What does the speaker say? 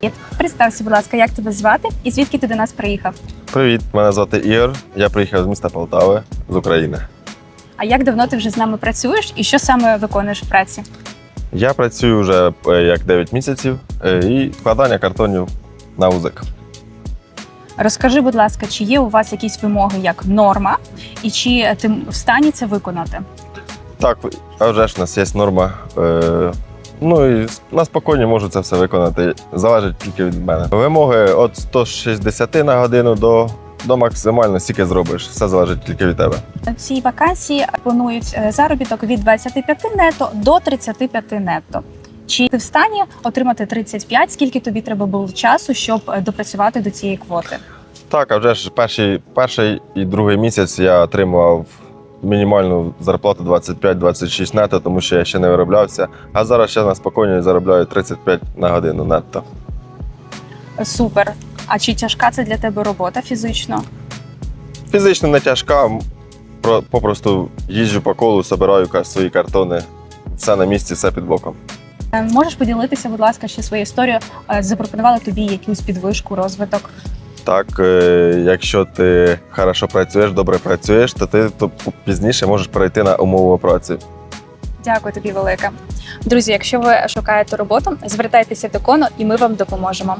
Привіт. Представся, будь ласка, як тебе звати і звідки ти до нас приїхав? Привіт, мене звати Ігор. Я приїхав з міста Полтави з України. А як давно ти вже з нами працюєш і що саме виконуєш в праці? Я працюю вже е, як 9 місяців е, і складання картонів на УЗИК. Розкажи, будь ласка, чи є у вас якісь вимоги як норма, і чи ти в стані це виконати? Так, а вже ж у нас є норма. е, Ну і на спокійні можу це все виконати. Залежить тільки від мене. Вимоги від 160 на годину до, до максимально скільки зробиш. Все залежить тільки від тебе. Ці вакансії планують е, заробіток від 25 нето до 35 нетто. Чи ти в стані отримати 35? Скільки тобі треба було часу, щоб е, допрацювати до цієї квоти? Так, а вже ж перший, перший і другий місяць я отримував мінімальну зарплату 25-26 нетто, тому що я ще не вироблявся. А зараз ще на спокійно заробляю 35 на годину нетто. Супер. А чи тяжка це для тебе робота фізично? Фізично не тяжка, попросту їжджу по колу, збираю ка- свої картони. Все на місці, все під боком. Е, Можеш поділитися, будь ласка, ще своєю історією? Е, Запропонували тобі якусь підвишку, розвиток? Так, е, якщо ти хорошо працюєш, добре працюєш, то ти то пізніше можеш перейти на умову праці. Дякую тобі велике. Друзі, якщо ви шукаєте роботу, звертайтеся до кону і ми вам допоможемо.